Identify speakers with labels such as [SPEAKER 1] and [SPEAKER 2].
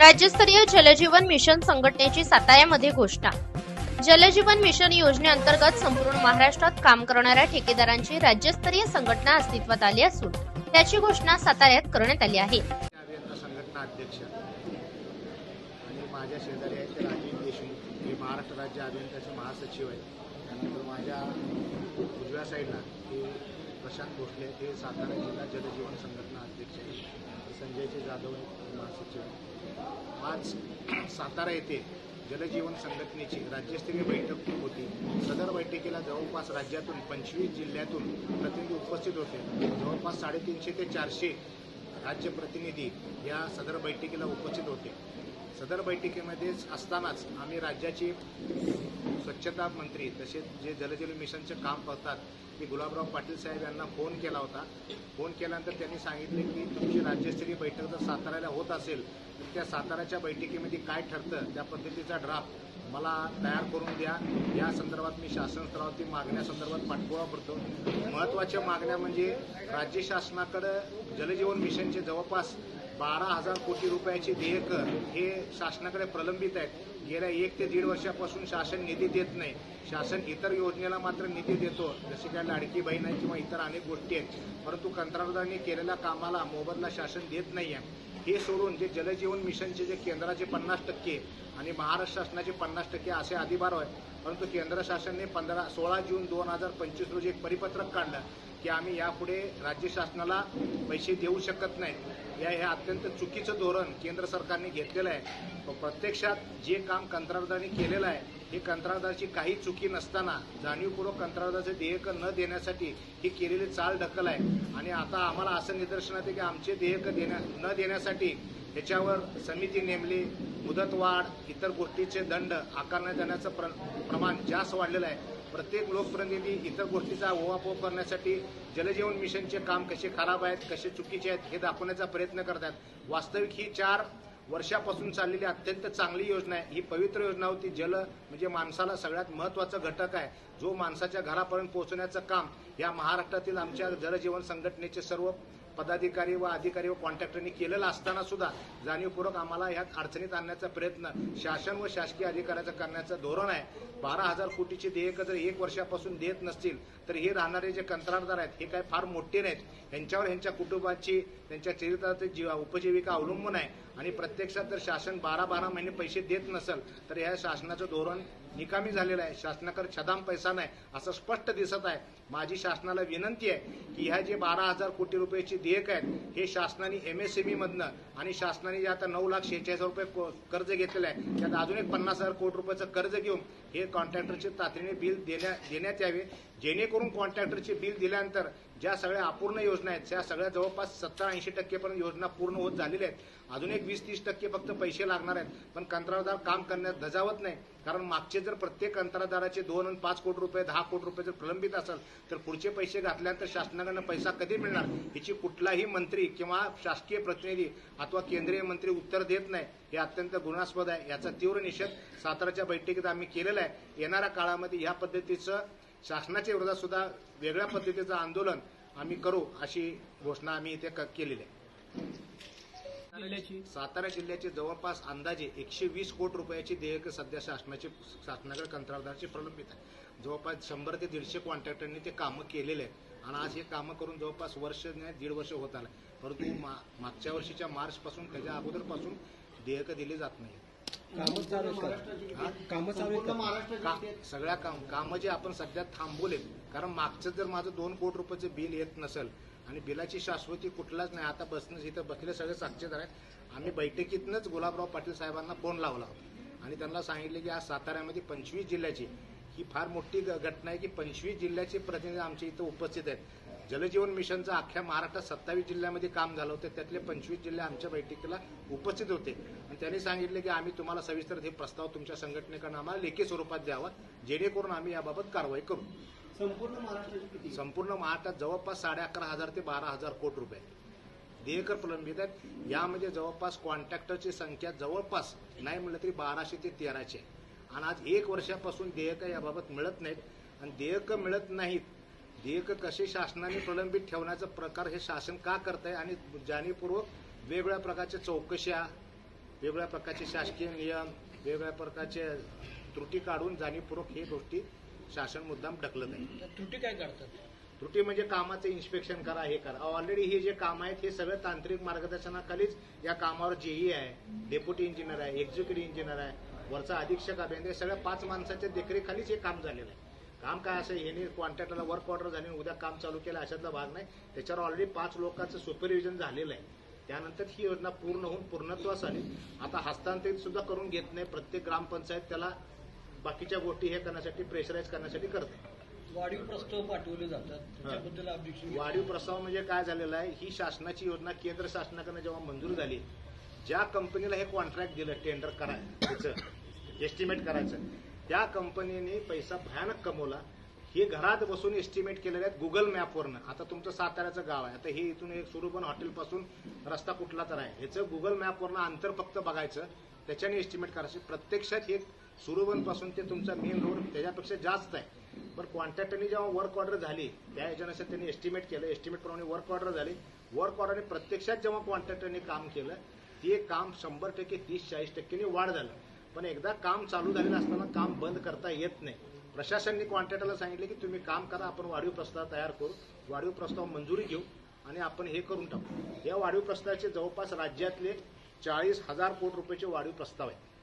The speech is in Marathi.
[SPEAKER 1] राज्यस्तरीय जलजीवन मिशन संघटनेची साताऱ्यामध्ये घोषणा. जलजीवन मिशन योजनेअंतर्गत संपूर्ण महाराष्ट्रात काम करणाऱ्या ठेकेदारांची राज्यस्तरीय संघटना अस्तित्वात आली असून त्याची घोषणा साताऱ्यात करण्यात आली आहे.
[SPEAKER 2] माझ्या शेजारी आहेत ते राजीव देशमुख हे महाराष्ट्र राज्य अभियंत्याचे महासचिव आहेत. त्यानंतर माझ्या उजव्या साईडला हे प्रशांत भोसले हे सातारा जिल्हा जलजीवन संघटना अध्यक्ष आहेत. संजयचे जाधव महासचिव आहेत. आज सातारा येथे जलजीवन संघटनेची राज्यस्तरीय बैठक होती. सदर बैठकीला जवळपास राज्यातून पंचवीस जिल्ह्यातून प्रतिनिधी उपस्थित होते. जवळपास साडेतीनशे ते चारशे राज्य प्रतिनिधी या सदर बैठकीला उपस्थित होते. सदर बैठकीमध्येच असतानाच आम्ही राज्याचे स्वच्छता मंत्री तसेच जे जलजीवन मिशनचे काम करतात ते गुलाबराव पाटील साहेब यांना फोन केला होता. फोन केल्यानंतर त्यांनी सांगितले की तुमची राज्यस्तरीय बैठक जर साताऱ्याला होत असेल त्या साताऱ्याच्या बैठकीमध्ये काय ठरतं त्या पद्धतीचा ड्राफ्ट मला तयार करून द्या. या संदर्भात मी शासन स्तरावरती मागण्यासंदर्भात पाठपुरावा करतो. महत्त्वाच्या मागण्या म्हणजे राज्य शासनाकडं जलजीवन मिशनचे जवळपास बारा हजार कोटी रुपयाचे देयक हे शासनाकडे प्रलंबित आहेत. गेल्या एक ते दीड वर्षापासून शासन निधी देत नाही. शासन इतर योजनेला मात्र निधी देतो. जसे काय लाडकी बहीण आहे किंवा इतर अनेक गोष्टी आहेत. परंतु कंत्राटदारांनी केलेल्या कामाला मोबदला शासन देत नाही आहे हे सोडून जे जलजीवन मिशनचे जे केंद्राचे पन्नास टक्के आणि महाराष्ट्र शासनाचे पन्नास टक्के असे अधिभार आहेत परंतु केंद्र शासनाने पंधरा सोळा जून दोन हजार पंचवीस रोजी एक परिपत्रक काढलं की आम्ही यापुढे राज्य शासनाला पैसे देऊ शकत नाही या हे अत्यंत चुकीचं धोरण केंद्र सरकारने घेतलेलं आहे. प्रत्यक्षात जे काम कंत्राटदारांनी केलेलं आहे हे कंत्राटदाराची काही चुकी नसताना जाणीवपूर्वक कंत्राटदाराचे देयक न देण्यासाठी ही केलेली चाल ढकल आहे. आणि आता आम्हाला असं निदर्शनात आहे की आमचे देयक देण्या न देण्यासाठी त्याच्यावर समिती नेमली मुदतवाढ इतर गोष्टीचे दंड आकारण्यात जाण्याचं प्र प्रमाण जास्त वाढलेलं आहे. प्रत्येक लोकप्रतिनिधी इतर गोष्टीचा ओवापोह करण्यासाठी जलजीवन मिशनचे काम कसे खराब आहेत कसे चुकीचे आहेत हे दाखवण्याचा प्रयत्न करतात. वास्तविक ही चार वर्षापासून चाललेली अत्यंत चांगली योजना आहे. ही पवित्र योजना होती. जल म्हणजे माणसाला सगळ्यात महत्त्वाचा घटक आहे. जो माणसाच्या घरापर्यंत पोहोचण्याचं काम या महाराष्ट्रातील आमच्या जलजीवन संघटनेचे सर्व पदाधिकारी व अधिकारी व कॉन्ट्रॅक्टरनी केलेलं असताना सुद्धा जाणीवपूर्वक आम्हाला ह्यात अडचणीत आणण्याचा प्रयत्न शासन व शासकीय अधिकाऱ्याचं करण्याचं धोरण आहे. बारा हजार कोटीची देयकं जर एक वर्षापासून देत नसतील तर हे राहणारे जे कंत्राटदार आहेत हे काय फार मोठे नाहीत. यांच्यावर यांच्या कुटुंबाची त्यांच्या चरित्राची जीवा उपजीविका अवलंबून आहे. आणि प्रत्यक्षात जर शासन बारा बारा महिने पैसे देत नसेल तर या शासनाचं धोरण निकामी झालेला आहे. शासनाकडे छदाम पैसा नाही असं स्पष्ट दिसत आहे. माझी शासनाला विनंती आहे की ह्या जे बारा हजार कोटी रुपयाची देयक आहेत हे शासनाने एमएसएमई मधनं आणि शासनाने जे आता नऊ लाख शेहेचाळीस रुपये कर्ज घेतलेलं आहे त्यात अजून एक पन्नास हजार कोटी रुपयाचं कर्ज घेऊन हे कॉन्ट्रॅक्टरचे तातडीने बिल देण्या देण्यात यावे. जेणेकरून कॉन्ट्रॅक्टरचे बिल दिल्यानंतर ज्या सगळ्या अपूर्ण योजना आहेत त्या सगळ्या जवळपास सत्तर ऐंशी टक्केपर्यंत योजना पूर्ण होत झालेल्या आहेत. अजून एक वीस तीस टक्के फक्त पैसे लागणार आहेत. पण कंत्राटदार काम करण्यात धजावत नाही. कारण मागचे जर प्रत्येक कंत्राटदाराचे दोन आणि पाच कोटी रुपये दहा कोटी रुपये जर प्रलंबित असेल तर पुढचे पैसे घातल्यानंतर शासनाकडनं पैसा कधी मिळणार? याची कुठलाही मंत्री किंवा शासकीय प्रतिनिधी अथवा केंद्रीय मंत्री उत्तर देत नाही. हे अत्यंत गुणास्पद आहे. याचा तीव्र निषेध साताराच्या बैठकीत आम्ही केलेला आहे. येणाऱ्या काळामध्ये या पद्धतीचं शासनाच्या विरोधात सुद्धा वेगळ्या पद्धतीचं आंदोलन आम्ही करू अशी घोषणा आम्ही इथे केलेली आहे. सातारा जिल्ह्याचे जवळपास अंदाजे एकशे वीस कोटी रुपयाची देयक सध्या शासनाची शासनाकडे कंत्राटदाराची प्रलंबित आहे. जवळपास शंभर ते दीडशे कॉन्ट्रॅक्टरनी ते कामं केलेले आहेत. आणि आज हे कामं करून जवळपास वर्ष नाही दीड वर्ष होत आलं. परंतु मा- मागच्या वर्षीच्या मार्च पासून त्याच्या अगोदरपासून देयकं दिली जात नाही
[SPEAKER 3] कामं चालू आहेत
[SPEAKER 2] हा?
[SPEAKER 3] का कामं चालू आहेत का?
[SPEAKER 2] का- सगळ्या काम कामं जे आपण सध्या थांबवलेत कारण मागचं जर माझं दोन कोटी रुपयाचं बिल येत नसेल आणि बिलाची शाश्वती कुठलाच नाही आता बसणं इथं बसले सगळे साक्षीदार आहेत. आम्ही बैठकीतनंच गुलाबराव पाटील साहेबांना फोन लावला होता. आणि त्यांना सांगितले की आज साताऱ्यामध्ये पंचवीस जिल्ह्याची ही फार मोठी घटना आहे की पंचवीस जिल्ह्याचे प्रतिनिधी आमच्या इथं उपस्थित आहेत. जलजीवन मिशनचं अख्ख्या महाराष्ट्रात सत्तावीस जिल्ह्यामध्ये काम झालं होतं. त्यातले पंचवीस जिल्हे आमच्या बैठकीला उपस्थित होते. आणि त्यांनी सांगितले की आम्ही तुम्हाला सविस्तर हे प्रस्ताव तुमच्या संघटनेकडून आम्हाला लेखी स्वरूपात द्यावा. जेणेकरून आम्ही याबाबत कारवाई करू.
[SPEAKER 3] संपूर्ण महाराष्ट्राची किती
[SPEAKER 2] संपूर्ण महाराष्ट्रात जवळपास साडे अकरा हजार ते बारा हजार कोटी रुपये. देयकर प्रलंबित आहेत. यामध्ये जवळपास कॉन्ट्रॅक्टरची संख्या जवळपास नाही म्हणलं तरी बाराशे ते तेराशे आहे. आणि आज एक वर्षापासून देयकं याबाबत मिळत नाहीत. आणि देयकं मिळत नाहीत देयकं कसे शासनाने प्रलंबित ठेवण्याचा प्रकार हे शासन का करत आहे आणि जाणीवपूर्वक वेगवेगळ्या प्रकारच्या चौकशा वेगवेगळ्या प्रकारचे शासकीय नियम वेगवेगळ्या प्रकारचे त्रुटी काढून जाणीवपूर्वक हे गोष्टी शासन मुद्दाम ढकलत आहे.
[SPEAKER 3] त्रुटी काय करतात?
[SPEAKER 2] त्रुटी म्हणजे कामाचे इन्स्पेक्शन करा हे करा. ऑलरेडी हे जे काम आहेत हे सगळं तांत्रिक मार्गदर्शनाखालीच या कामावर जेई आहे डेप्युटी इंजिनियर आहे एक्झिक्युटिव्ह इंजिनियर आहे वरचा अधीक्षक अभियंता सगळ्या पाच माणसाच्या देखरेखालीच हे काम झालेलं आहे. काम काय असं हे नाही कॉन्ट्रॅक्टरला वर्क ऑर्डर झाली उद्या काम चालू केलं अशातला भाग नाही. त्याच्यावर ऑलरेडी पाच लोकांचं सुपरविजन झालेलं आहे. त्यानंतर ही योजना पूर्ण होऊन पूर्णत्वास आली आता हस्तांतरित सुद्धा करून घेत नाही. प्रत्येक ग्रामपंचायत त्याला बाकीच्या गोष्टी हे करण्यासाठी प्रेशराईज करण्यासाठी करते.
[SPEAKER 3] वाढीव प्रस्ताव पाठवले जातात. त्याच्याबद्दल
[SPEAKER 2] वाढीव प्रस्ताव म्हणजे काय झालेलं आहे? ही शासनाची योजना केंद्र शासनाकडे जेव्हा मंजूर झाली ज्या कंपनीला हे कॉन्ट्रॅक्ट दिलं टेंडर करा त्याचं एस्टिमेट करायचं त्या कंपनीने पैसा भयानक कमवला. हे घरात बसून एस्टिमेट केलेले आहेत गुगल मॅपवरनं आता तुमचं साताऱ्याचं गाव आहे. आता हे इथून एक सुरुबन हॉटेलपासून रस्ता कुठला तर आहे. ह्याचं गुगल मॅपवरनं अंतर फक्त बघायचं. त्याच्याने एस्टिमेट करायचं. प्रत्यक्षात हे सुरुबनपासून ते तुमचा मेन रोड त्याच्यापेक्षा जास्त आहे. पण कॉन्ट्रॅक्टरनी जेव्हा वर्क ऑर्डर झाली त्या याच्यानुसार त्यांनी एस्टिमेट केलं. एस्टिमेटप्रमाणे वर्क ऑर्डर झाली. वर्क ऑर्डरने प्रत्यक्षात जेव्हा कॉन्ट्रॅक्टरने काम केलं ते काम शंभर टक्के तीस चाळीस टक्क्यांनी वाढ झालं. पण एकदा काम चालू झालेलं असताना काम बंद करता येत नाही. प्रशासनाने कॉन्ट्रॅक्टरला सांगितले की तुम्ही काम करा आपण वाढीव प्रस्ताव तयार करू. वाढीव प्रस्ताव मंजुरी घेऊ आणि आपण हे करून टाकू. या वाढीव प्रस्तावाचे जवळपास राज्यातले चाळीस हजार कोटी रुपयाचे वाढीव प्रस्ताव आहेत.